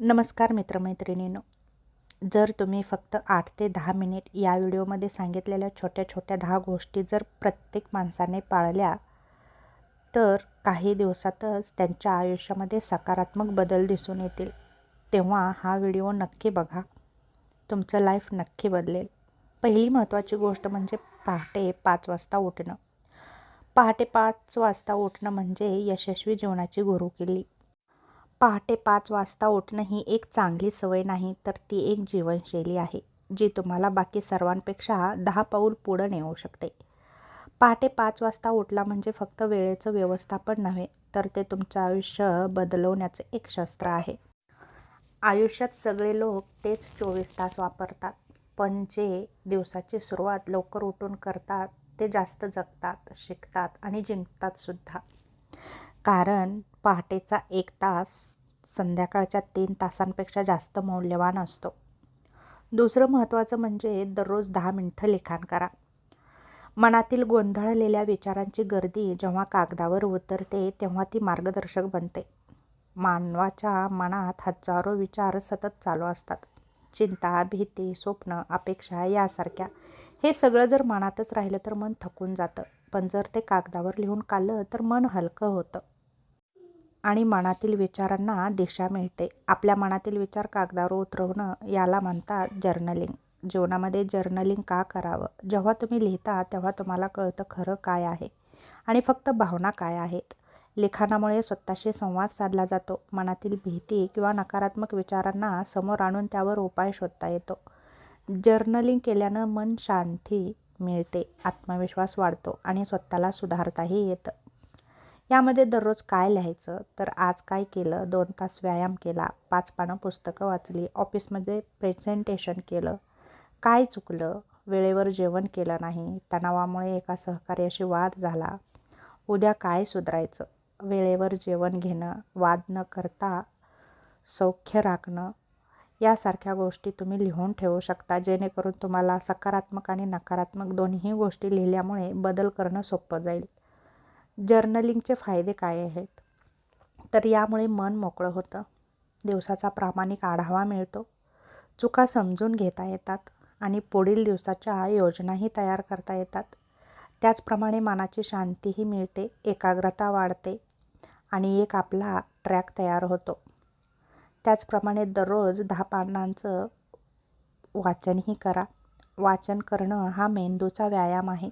नमस्कार मित्रमैत्रिणींनो. जर तुम्ही फक्त आठ ते दहा मिनिट या व्हिडिओमध्ये सांगितलेल्या छोट्या छोट्या दहा गोष्टी जर प्रत्येक माणसाने पाळल्या तर काही दिवसातच त्यांच्या आयुष्यामध्ये सकारात्मक बदल दिसून येतील. तेव्हा हा व्हिडिओ नक्की बघा. तुमचं लाईफ नक्की बदलेल. पहिली महत्त्वाची गोष्ट म्हणजे पहाटे पाच वाजता उठणं. पहाटे पाच वाजता उठणं म्हणजे यशस्वी जीवनाची गुरुकिल्ली. पहाटे पाच वाजता उठणं ही एक चांगली सवय नाही तर ती एक जीवनशैली आहे जी तुम्हाला बाकी सर्वांपेक्षा दहा पाऊल पुढं नेऊ शकते. पहाटे पाच वाजता उठला म्हणजे फक्त वेळेचं व्यवस्थापन नव्हे तर ते तुमचं आयुष्य बदलवण्याचं एक शस्त्र आहे. आयुष्यात सगळे लोक तेच चोवीस तास वापरतात पण जे दिवसाची सुरुवात लवकर उठून करतात ते जास्त जगतात शिकतात आणि जिंकतात सुद्धा. कारण पहाटेचा एक तास संध्याकाळच्या तीन तासांपेक्षा जास्त मौल्यवान असतो. दुसरं महत्त्वाचं म्हणजे दररोज दहा मिनटं लिखाण करा. मनातील गोंधळलेल्या विचारांची गर्दी जेव्हा कागदावर उतरते तेव्हा ती मार्गदर्शक बनते. मानवाच्या मनात हजारो विचार सतत चालू असतात. चिंता भीती स्वप्न अपेक्षा यासारख्या. हे सगळं जर मनातच राहिलं तर मन थकून जातं. पण जर ते कागदावर लिहून काढलं तर मन हलकं होतं. आणि मनातील विचारांना दिशा मिळते. आपल्या मनातील विचार कागदावर उतरवणं याला म्हणतात जर्नलिंग. जीवनामध्ये जर्नलिंग का करावं? जेव्हा तुम्ही लिहिता तेव्हा तुम्हाला कळतं खरं काय आहे आणि फक्त भावना काय आहेत. लिखाणामुळे स्वतःशी संवाद साधला जातो. मनातील भीती किंवा नकारात्मक विचारांना समोर आणून त्यावर उपाय शोधता येतो. जर्नलिंग केल्यानं मन शांती मिळते आत्मविश्वास वाढतो आणि स्वतःला सुधारताही येतं. यामध्ये दररोज काय लिहायचं? तर आज काय केलं? दोन तास व्यायाम केला. पाच पानं पुस्तकं वाचली. ऑफिसमध्ये प्रेझेंटेशन केलं. काय चुकलं? वेळेवर जेवण केलं नाही. तणावामुळे एका सहकार्याशी वाद झाला. उद्या काय सुधारायचं? वेळेवर जेवण घेणं वाद न करता सौख्य राखणं यासारख्या गोष्टी तुम्ही लिहून ठेवू शकता. जेणेकरून तुम्हाला सकारात्मक आणि नकारात्मक दोन्ही गोष्टी लिहिल्यामुळे बदल करणं सोपं जाईल. जर्नलिंगचे फायदे काय आहेत? तर यामुळे मन मोकळं होतं. दिवसाचा प्रामाणिक आढावा मिळतो. चुका समजून घेता येतात आणि पुढील दिवसाच्या योजनाही तयार करता येतात. त्याचप्रमाणे मनाची शांतीही मिळते एकाग्रता वाढते आणि एक आपला ट्रॅक तयार होतो. त्याचप्रमाणे दररोज दहा पानांचं वाचनही करा. वाचन करणं हा मेंदूचा व्यायाम आहे.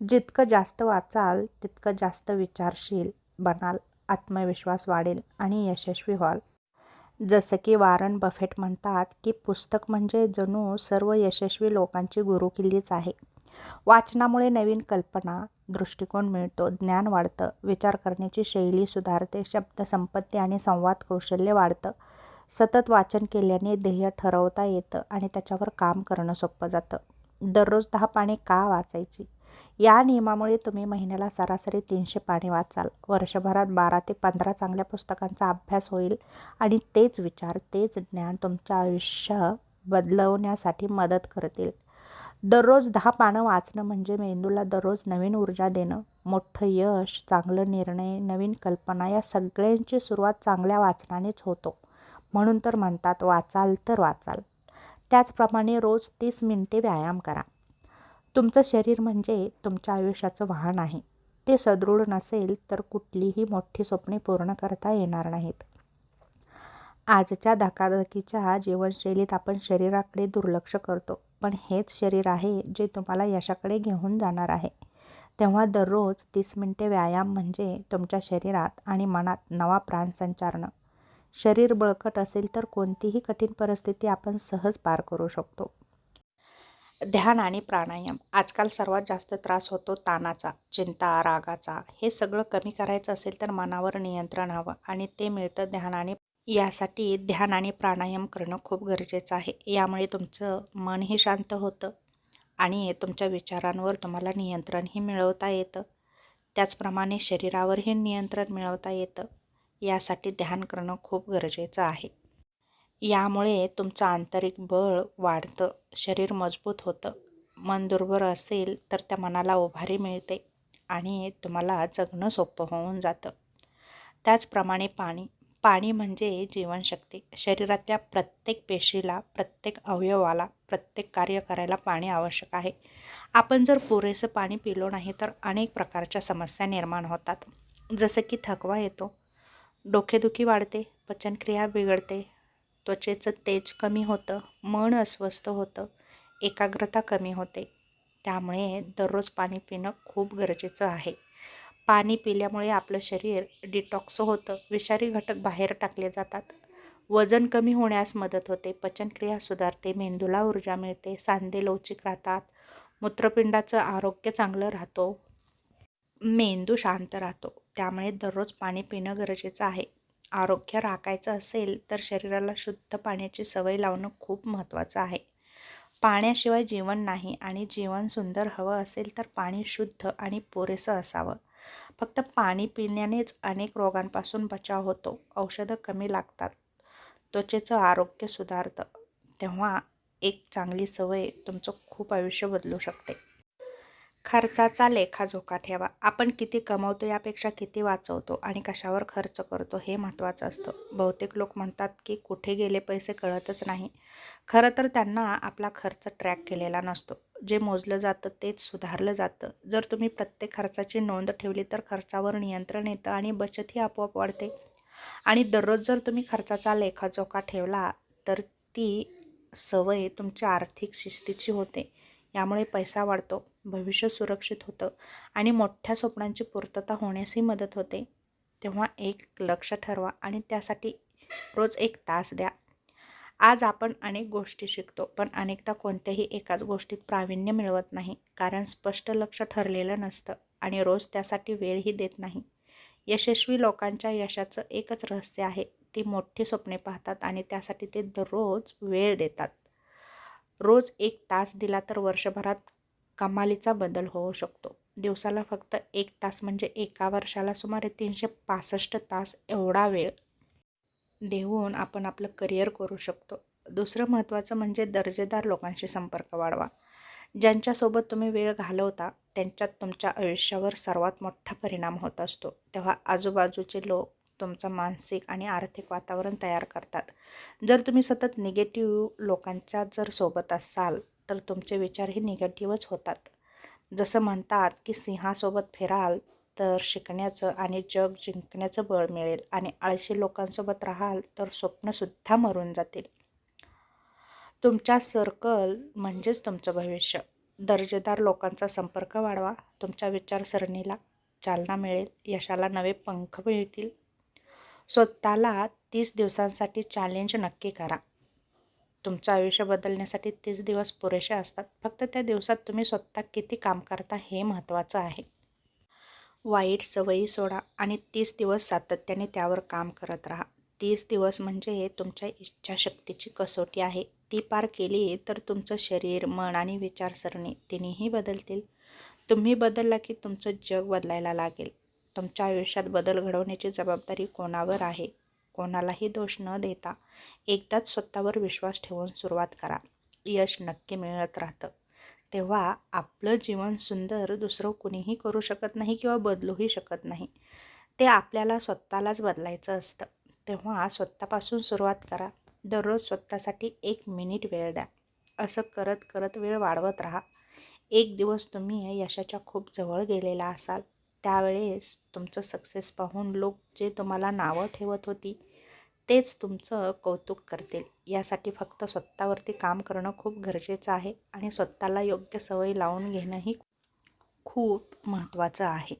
जितकं जास्त वाचाल तितकं जास्त विचारशील बनाल आत्मविश्वास वाढेल आणि यशस्वी व्हाल. जसं की वारन बफेट म्हणतात की पुस्तक म्हणजे जणू सर्व यशस्वी लोकांची गुरुकिल्लीच आहे. वाचनामुळे नवीन कल्पना दृष्टिकोन मिळतो ज्ञान वाढतं विचार करण्याची शैली सुधारते शब्दसंपत्ती आणि संवाद कौशल्य वाढतं. सतत वाचन केल्याने ध्येय ठरवता येतं आणि त्याच्यावर काम करणं सोपं जातं. दररोज दहा पाने का वाचायची? या नियमामुळे तुम्ही महिन्याला सरासरी तीनशे पाने वाचाल. वर्षभरात बारा ते पंधरा चांगल्या पुस्तकांचा अभ्यास होईल आणि तेच विचार तेच ज्ञान तुमच्या आयुष्य बदलवण्यासाठी मदत करतील. दररोज दहा पानं वाचणं म्हणजे मेंदूला दररोज नवीन ऊर्जा देणं मोठं यश चांगलं निर्णय नवीन कल्पना या सगळ्यांची सुरुवात चांगल्या वाचनानेच होतो. म्हणून तर म्हणतात वाचाल तर वाचाल. त्याचप्रमाणे रोज तीस मिनिटे व्यायाम करा. तुमचं शरीर म्हणजे तुमच्या आयुष्याचं वाहन आहे. ते सदृढ नसेल तर कुठलीही मोठी स्वप्ने पूर्ण करता येणार नाहीत. आजच्या धकाधकीच्या जीवनशैलीत आपण शरीराकडे दुर्लक्ष करतो पण हेच शरीर आहे जे तुम्हाला यशाकडे घेऊन जाणार आहे. तेव्हा दररोज तीस मिनटे व्यायाम म्हणजे तुमच्या शरीरात आणि मनात नवा प्राण संचारणं. शरीर बळकट असेल तर कोणतीही कठीण परिस्थिती आपण सहज पार करू शकतो. ध्यान आणि प्राणायाम. आजकाल सर्वात जास्त त्रास होतो ताणाचा चिंता रागाचा. हे सगळं कमी करायचं असेल तर मनावर नियंत्रण हवं आणि ते मिळतं ध्यान आणि यासाठी ध्यान आणि प्राणायाम करणं खूप गरजेचं आहे. यामुळे तुमचं मनही शांत होतं आणि तुमच्या विचारांवर तुम्हाला नियंत्रणही मिळवता येतं. त्याचप्रमाणे शरीरावरही नियंत्रण मिळवता येतं. यासाठी ध्यान करणं खूप गरजेचं आहे. यामुळे तुमचं आंतरिक बळ वाढतं शरीर मजबूत होतं. मन दुर्बल असेल तर त्या मनाला उभारी मिळते आणि तुम्हाला जगणं सोपं होऊन जातं. त्याचप्रमाणे पाणी पाणी म्हणजे जीवनशक्ती. शरीरातल्या प्रत्येक पेशीला प्रत्येक अवयवाला प्रत्येक कार्य करायला पाणी आवश्यक आहे. आपण जर पुरेसं पाणी पिलो नाही तर अनेक प्रकारच्या समस्या निर्माण होतात. जसं की थकवा येतो डोकेदुखी वाढते पचनक्रिया बिघडते त्वचेचं तेज कमी होतं मन अस्वस्थ होतं एकाग्रता कमी होते. त्यामुळे दररोज पाणी पिणं खूप गरजेचं आहे. पाणी पिल्यामुळे आपलं शरीर डिटॉक्स होतं विषारी घटक बाहेर टाकले जातात. वजन कमी होण्यास मदत होते पचनक्रिया सुधारते मेंदूला ऊर्जा मिळते सांधे लवचिक राहतात मूत्रपिंडाचं आरोग्य चांगलं राहतो मेंदू शांत राहतो. त्यामुळे दररोज पाणी पिणं गरजेचं आहे. आरोग्य राखायचं असेल तर शरीराला शुद्ध पाण्याची सवय लावणं खूप महत्त्वाचं आहे. पाण्याशिवाय जीवन नाही आणि जीवन सुंदर हवं असेल तर पाणी शुद्ध आणि पुरेसं असावं. फक्त पाणी पिण्यानेच अनेक रोगांपासून बचाव होतो. औषधं कमी लागतात. त्वचेचं आरोग्य सुधारतं. तेव्हा एक चांगली सवय तुमचं खूप आयुष्य बदलू शकते. खर्चाचा लेखाजोखा ठेवा. आपण किती कमवतो यापेक्षा किती वाचवतो आणि कशावर खर्च करतो हे महत्त्वाचं असतं. बहुतेक लोक म्हणतात की कुठे गेले पैसे कळतच नाही. खरं तर त्यांना आपला खर्च ट्रॅक केलेला नसतो. जे मोजलं जातं तेच सुधारलं जातं. जर तुम्ही प्रत्येक खर्चाची नोंद ठेवली तर खर्चावर नियंत्रण येतं आणि बचतही आपोआप वाढते. आणि दररोज जर तुम्ही खर्चाचा लेखाजोखा ठेवला तर ती सवय तुमच्या आर्थिक शिस्तीची होते. यामुळे पैसा वाढतो. भविष्य सुरक्षित होतं आणि मोठ्या स्वप्नांची पूर्तता होण्यासही मदत होते. तेव्हा एक लक्ष ठरवा आणि त्यासाठी रोज एक तास द्या. आज आपण अनेक गोष्टी शिकतो पण अनेकदा कोणत्याही एकाच गोष्टीत प्रावीण्य मिळवत नाही कारण स्पष्ट लक्ष ठरलेलं नसतं आणि रोज त्यासाठी वेळही देत नाही. यशस्वी लोकांच्या यशाचं एकच रहस्य आहे ती मोठी स्वप्ने पाहतात आणि त्यासाठी ते दररोज वेळ देतात. रोज एक तास दिला तर वर्षभरात कमालीचा बदल होऊ शकतो. दिवसाला फक्त एक तास म्हणजे एका वर्षाला सुमारे तीनशे पासष्ट तास एवढा वेळ देऊन आपण आपलं करिअर करू शकतो. दुसरं महत्त्वाचं म्हणजे दर्जेदार लोकांशी संपर्क वाढवा. ज्यांच्यासोबत तुम्ही वेळ घालवता त्यांच्यात तुमच्या आयुष्यावर सर्वात मोठा परिणाम होत असतो. तेव्हा आजूबाजूचे लोक तुमचं मानसिक आणि आर्थिक वातावरण तयार करतात. जर तुम्ही सतत निगेटिव्ह लोकांच्या जर सोबत असाल तर तुमचे विचारही निगेटिव्हच होतात. जसं म्हणतात की सिंहासोबत फिराल तर शिकण्याचं आणि जग जिंकण्याचं बळ मिळेल आणि आळशी लोकांसोबत राहाल तर स्वप्नसुद्धा मरून जातील. तुमच्या सर्कल म्हणजेच तुमचं भविष्य. दर्जेदार लोकांचा संपर्क वाढवा तुमच्या विचारसरणीला चालना मिळेल यशाला नवे पंख मिळतील. स्वतःला तीस दिवसांसाठी चॅलेंज नक्की करा. तुमचं आयुष्य बदलण्यासाठी तीस दिवस पुरेसे असतात. फक्त त्या दिवसात तुम्ही स्वतः किती काम करता हे महत्त्वाचं आहे. वाईट सवयी सोडा आणि तीस दिवस सातत्याने त्यावर काम करत राहा. तीस दिवस म्हणजे तुमच्या इच्छाशक्तीची कसोटी आहे. ती पार केली तर तुमचं शरीर मन आणि विचारसरणी तिन्हीही बदलतील. तुम्ही बदलला की तुमचं जग बदलायला लागेल. तुमच्या आयुष्यात बदल घडवण्याची जबाबदारी कोणावर आहे? कोणालाही दोष न देता एकदाच स्वतःवर विश्वास ठेवून सुरुवात करा. यश नक्की मिळत राहतं. तेव्हा आपलं जीवन सुंदर दुसरं कुणीही करू शकत नाही किंवा बदलूही शकत नाही. ते आपल्याला स्वतःलाच बदलायचं असतं. तेव्हा स्वतःपासून सुरुवात करा. दररोज स्वतःसाठी एक मिनिट वेळ द्या. असं करत करत वेळ वाढवत राहा. एक दिवस तुम्ही यशाच्या खूप जवळ गेलेला असाल. त्यावेळेस तुमचं सक्सेस पाहून लोक जे तुम्हाला नावं ठेवत होती तेच तुमचं कौतुक करतील. यासाठी फक्त स्वतःवरती काम करणं खूप गरजेचं आहे आणि स्वतःला योग्य सवय लावून घेणंही खूप महत्त्वाचं आहे.